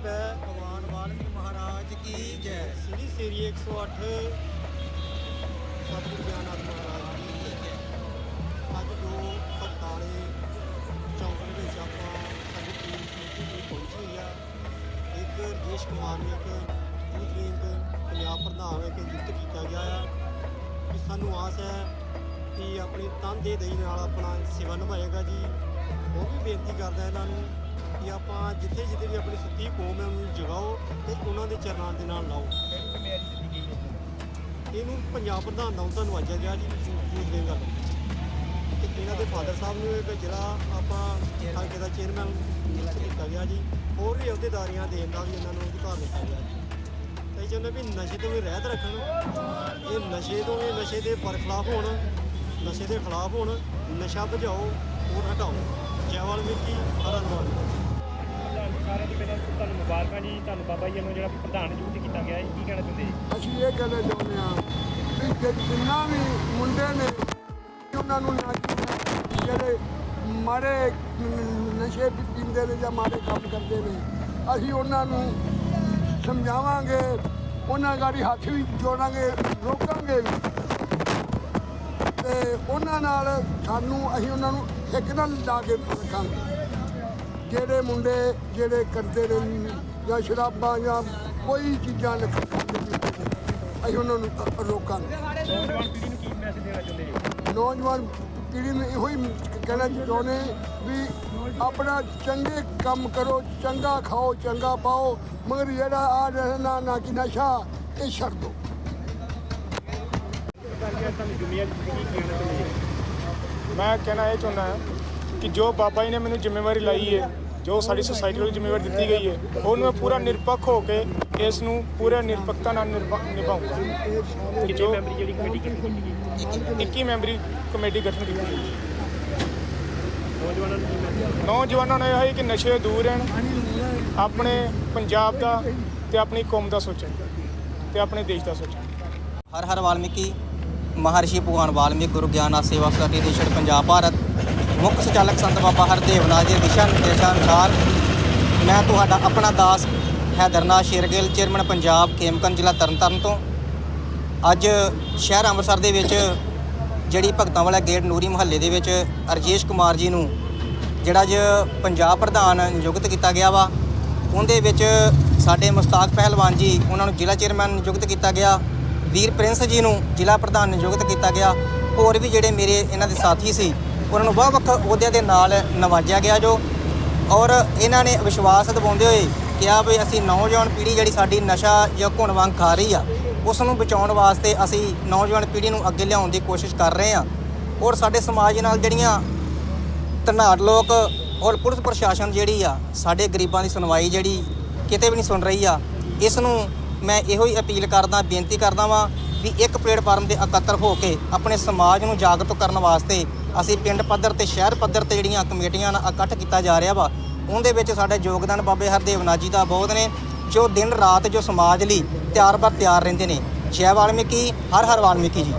ਰੁਪਏ ਭਗਵਾਨ ਵਾਲਮੀਕ ਮਹਾਰਾਜ ਕੀ ਜੈ। ਸ੍ਰੀ ਸ੍ਰੀ 108 ਸਤਿਗੁਰੂ ਗਿਆਨਨਾਥ ਮਹਾਰਾਜ ਜੀ। ਠੀਕ ਅੱਜ ਜੋ ਬਟਾਲੇ ਚੌਂਕ ਦੇ ਵਿੱਚ ਆਪਾਂ ਸਾਡੀ ਟੀਮ ਸਮੂਹ ਦੀ ਪਹੁੰਚੀ ਹੋਈ ਆ, ਇੱਕ ਰਜੇਸ਼ ਕੁਮਾਰ ਨੇ ਇੱਕ ਯੂਥ ਵਿੰਗ ਪੰਜਾਬ ਪ੍ਰਧਾਨ ਇੱਕ ਨਿਯੁਕਤ ਕੀਤਾ ਗਿਆ ਆ। ਕਿ ਸਾਨੂੰ ਆਸ ਹੈ ਕਿ ਆਪਣੀ ਤਨ ਦੇ ਦਈ ਨਾਲ ਆਪਣਾ ਸੇਵਾ ਨਿਭਾਏਗਾ ਜੀ। ਉਹ ਵੀ ਬੇਨਤੀ ਕਰਦਾ ਇਹਨਾਂ ਨੂੰ ਕਿ ਆਪਾਂ ਜਿੱਥੇ ਜਿੱਥੇ ਵੀ ਆਪਣੀ ਸੁੱਤੀ ਕੌਮ ਹੈ, ਉਹਨੂੰ ਜਗਾਓ ਤੇ ਉਹਨਾਂ ਦੇ ਚਰਨਾਂ ਦੇ ਨਾਲ ਲਾਓ। ਇਹਨੂੰ ਪੰਜਾਬ ਪ੍ਰਧਾਨ ਦਾ ਉਹਦਾ ਨਵਾਜਿਆ ਗਿਆ ਜੀ ਯੂਥ ਵਿੰਗ ਵੱਲੋਂ ਤੇ ਇਹਨਾਂ ਦੇ ਫਾਦਰ ਸਾਹਿਬ ਨੂੰ ਇੱਕ ਜਿਹੜਾ ਆਪਾਂ ਹਲਕੇ ਦਾ ਚੇਅਰਮੈਨ ਨਿਯੁਕਤ ਕੀਤਾ ਗਿਆ ਜੀ, ਹੋਰ ਵੀ ਅਹੁਦੇਦਾਰੀਆਂ ਦੇਣ ਦਾ ਵੀ ਇਹਨਾਂ ਨੂੰ ਅਧਿਕਾਰ ਦਿੱਤਾ ਗਿਆ ਜੀ। ਤੇ ਚਾਹੁੰਦੇ ਵੀ ਨਸ਼ੇ ਤੋਂ ਵੀ ਰਹਿਤ ਰੱਖਣ ਇਹ ਨਸ਼ੇ ਤੋਂ ਇਹ ਨਸ਼ੇ ਦੇ ਬਰਖਲਾਫ ਹੋਣ, ਨਸ਼ੇ ਦੇ ਖਿਲਾਫ ਹੋਣ, ਨਸ਼ਾ ਬੁਝਾਓ ਹੋਰ ਹਟਾਓ। ਜੈ ਵਾਲਮੀਕੀ ਹਰਨ ਵਾਲਮੀਕੀ ਤੁਹਾਨੂੰ ਸਾਰਿਆਂ ਦੀ ਪਹਿਲਾਂ ਤੁਹਾਨੂੰ ਮੁਬਾਰਕਾਂ ਜੀ ਤੁਹਾਨੂੰ ਬਾਬਾ ਜੀ ਵੱਲੋਂ ਜਿਹੜਾ ਪ੍ਰਧਾਨ ਨਿਯੁਕਤ ਕੀਤਾ ਗਿਆ ਹੈ, ਕੀ ਕਹਿਣਾ ਚਾਹੁੰਦੇ ਜੀ? ਅਸੀਂ ਇਹ ਕਹਿਣਾ ਚਾਹੁੰਦੇ ਹਾਂ ਵੀ ਜੇ ਜਿੰਨਾ ਵੀ ਮੁੰਡੇ ਨੇ ਉਹਨਾਂ ਨੂੰ ਨਾ ਜਿਹੜੇ ਮਾੜੇ ਨ- ਨਸ਼ੇ ਪੀ- ਪੀਂਦੇ ਨੇ ਜਾਂ ਮਾੜੇ ਕੰਮ ਕਰਦੇ ਨੇ, ਅਸੀਂ ਉਹਨਾਂ ਨੂੰ ਸਮਝਾਵਾਂਗੇ, ਉਹਨਾਂ ਗਾੜੀ ਹੱਥ ਵੀ ਜੋੜਾਂਗੇ, ਰੋਕਾਂਗੇ। ਵੀ ਤੇ ਉਹਨਾਂ ਨਾਲ ਸਾਨੂੰ ਅਸੀਂ ਉਹਨਾਂ ਨੂੰ ਇੱਕ ਨਾਲ ਲਾ ਕੇ ਰੱਖਾਂਗੇ। ਜਿਹੜੇ ਮੁੰਡੇ ਜਿਹੜੇ ਕਰਦੇ ਨੇ ਜਾਂ ਸ਼ਰਾਬਾਂ ਜਾਂ ਕੋਈ ਚੀਜ਼ਾਂ ਲਿਖ ਨੇ, ਅਸੀਂ ਉਹਨਾਂ ਨੂੰ ਰੋਕਾਂਗੇ। ਨੌਜਵਾਨ ਪੀੜ੍ਹੀ ਨੂੰ ਕੀ ਮੈਸੇਜ ਦੇਣਾ ਚਾਹੁੰਦੇ ਜੀ ਨੌਜਵਾਨ ਪੀੜ੍ਹੀ ਨੂੰ ਇਹੋ ਹੀ ਕਹਿਣਾ ਚਾਹੁੰਦੇ ਵੀ ਆਪਣਾ ਚੰਗੇ ਕੰਮ ਕਰੋ ਚੰਗਾ ਖਾਓ ਚੰਗਾ ਪਾਓ ਮਗਰ ਜਿਹੜਾ ਆ ਰਹਿਣਾ ਨਾ ਕਿ ਨਸ਼ਾ ਇਹ ਛੱਡ ਦਿਓ। ਮੈਂ ਕਹਿਣਾ ਇਹ ਚਾਹੁੰਦਾ ਕਿ ਜੋ ਬਾਬਾ ਜੀ ਨੇ ਮੈਨੂੰ ਜ਼ਿੰਮੇਵਾਰੀ ਲਾਈ ਹੈ ਜੋ ਸਾਡੀ ਸੁਸਾਇਟੀ ਨੂੰ ਜ਼ਿੰਮੇਵਾਰੀ ਦਿੱਤੀ ਗਈ ਹੈ ਉਹਨੂੰ ਮੈਂ ਪੂਰਾ ਨਿਰਪੱਖ ਹੋ ਕੇ ਇਸ ਨੂੰ ਪੂਰੇ ਨਿਰਪੱਖਤਾ ਨਾਲ ਨਿਭਾ- ਨਿਭਾਊਂਗਾ ਕਿ ਜੋ ਮੈਂਬਰੀ ਜਿਹੜੀ ਕਮੇਟੀ ਗਠਨ ਕੀਤੀ ਗਈ 21 ਮੈਂਬਰੀ ਕਮੇਟੀ ਗਠਨ ਕੀਤੀ ਗਈ ਹੈ। ਨੌਜਵਾਨਾਂ ਨੂੰ ਇਹ ਹੈ ਕਿ ਨਸ਼ੇ ਦੂਰ ਰਹਿਣ ਆਪਣੇ ਪੰਜਾਬ ਦਾ ਤੇ ਆਪਣੀ ਕੌਮ ਦਾ ਸੋਚਣ ਤੇ ਆਪਣੇ ਦੇਸ਼ ਦਾ ਸੋਚਣ। ਹਰ ਹਰ ਵਾਲਮੀਕੀ ਮਹਰਸ਼ੀ ਭਗਵਾਨ ਵਾਲਮੀਕ ਗੁਰੂ ਗਿਆਨਨਾਥ ਸੇਵਾ ਸੁਸਾਇਟੀ ਦੇਸ਼ੜ ਪੰਜਾਬ ਭਾਰਤ। ਮੁੱਖ ਸੰਚਾਲਕ ਸੰਤ ਬਾਬਾ ਹਰਦੇਵ ਨਾਥ ਦੇ ਦਿਸ਼ਾ ਨਿਰਦੇਸ਼ਾਂ ਅਨੁਸਾਰ ਮੈਂ ਤੁਹਾਡਾ ਆਪਣਾ ਦਾਸ ਹੈਦਰਨਾਥ ਸ਼ੇਰਗਿੱਲ, ਚੇਅਰਮੈਨ ਪੰਜਾਬ ਖੇਮਕਰਨ ਜ਼ਿਲ੍ਹਾ ਤਰਨਤਾਰਨ ਤੋਂ। ਅੱਜ ਸ਼ਹਿਰ ਅੰਮ੍ਰਿਤਸਰ ਦੇ ਵਿੱਚ ਜਿਹੜੀ ਭਗਤਾਂ ਵਾਲਾ ਗੇਟ ਨੂਰੀ ਮੁਹੱਲੇ ਦੇ ਵਿੱਚ ਰਜੇਸ਼ ਕੁਮਾਰ ਜੀ ਨੂੰ ਜਿਹੜਾ ਅੱਜ ਪੰਜਾਬ ਪ੍ਰਧਾਨ ਨਿਯੁਕਤ ਕੀਤਾ ਗਿਆ ਵਾ, ਉਹਦੇ ਵਿੱਚ ਸਾਡੇ ਮੁਸਤਾਕ ਪਹਿਲਵਾਨ ਜੀ, ਉਹਨਾਂ ਨੂੰ ਜ਼ਿਲ੍ਹਾ ਚੇਅਰਮੈਨ ਨਿਯੁਕਤ ਕੀਤਾ ਗਿਆ, ਵੀਰ ਪ੍ਰਿੰਸ ਜੀ ਨੂੰ ਜ਼ਿਲ੍ਹਾ ਪ੍ਰਧਾਨ ਨਿਯੁਕਤ ਕੀਤਾ ਗਿਆ। ਹੋਰ ਵੀ ਜਿਹੜੇ ਮੇਰੇ ਇਹਨਾਂ ਦੇ ਸਾਥੀ ਸੀ ਉਹਨਾਂ ਨੂੰ ਵੱਖ ਵੱਖ ਅਹੁਦਿਆਂ ਦੇ ਨਾਲ ਨਵਾਜਿਆ ਗਿਆ ਜੋ ਔਰ ਇਹਨਾਂ ਨੇ ਵਿਸ਼ਵਾਸ ਦਿਵਾਉਂਦੇ ਹੋਏ ਕਿਹਾ ਵੀ ਅਸੀਂ ਨੌਜਵਾਨ ਪੀੜ੍ਹੀ ਜਿਹੜੀ ਸਾਡੀ ਨਸ਼ਾ ਜਾਂ ਘੁਣ ਵਾਂਗ ਖਾ ਰਹੀ ਆ, ਉਸ ਨੂੰ ਬਚਾਉਣ ਵਾਸਤੇ ਅਸੀਂ ਨੌਜਵਾਨ ਪੀੜ੍ਹੀ ਨੂੰ ਅੱਗੇ ਲਿਆਉਣ ਦੀ ਕੋਸ਼ਿਸ਼ ਕਰ ਰਹੇ ਹਾਂ। ਔਰ ਸਾਡੇ ਸਮਾਜ ਨਾਲ ਜਿਹੜੀਆਂ ਧਨਾੜ ਲੋਕ ਔਰ ਪੁਲਿਸ ਪ੍ਰਸ਼ਾਸਨ ਜਿਹੜੀ ਆ, ਸਾਡੇ ਗਰੀਬਾਂ ਦੀ ਸੁਣਵਾਈ ਜਿਹੜੀ ਕਿਤੇ ਵੀ ਨਹੀਂ ਸੁਣ ਰਹੀ ਆ, ਇਸ ਨੂੰ ਮੈਂ ਇਹੋ ਹੀ ਅਪੀਲ ਕਰਦਾ, ਬੇਨਤੀ ਕਰਦਾ ਵਾਂ ਵੀ ਇੱਕ ਪਲੇਟਫਾਰਮ ਤੇ ਇਕੱਤਰ ਹੋ ਕੇ ਆਪਣੇ ਸਮਾਜ ਨੂੰ ਜਾਗਰੂਕ ਕਰਨ ਵਾਸਤੇ ਅਸੀਂ ਪਿੰਡ ਪੱਧਰ ਤੇ ਸ਼ਹਿਰ ਪੱਧਰ ਤੇ ਜਿਹੜੀਆਂ ਕਮੇਟੀਆਂ ਨਾਲ ਇਕੱਠ ਕੀਤਾ ਜਾ ਰਿਹਾ ਵਾ, ਉਹਦੇ ਵਿੱਚ ਸਾਡਾ ਯੋਗਦਾਨ ਬਾਬੇ ਹਰਦੇਵ ਨਾਥ ਦਾ ਬਹੁਤ ਨੇ, ਜੋ ਦਿਨ ਰਾਤ ਜੋ ਸਮਾਜ ਲਈ ਤਿਆਰ ਬਰ ਤਿਆਰ ਰਹਿੰਦੇ ਨੇ। ਜੈ ਵਾਲਮੀਕੀ, ਹਰ ਹਰ ਵਾਲਮੀਕੀ ਜੀ।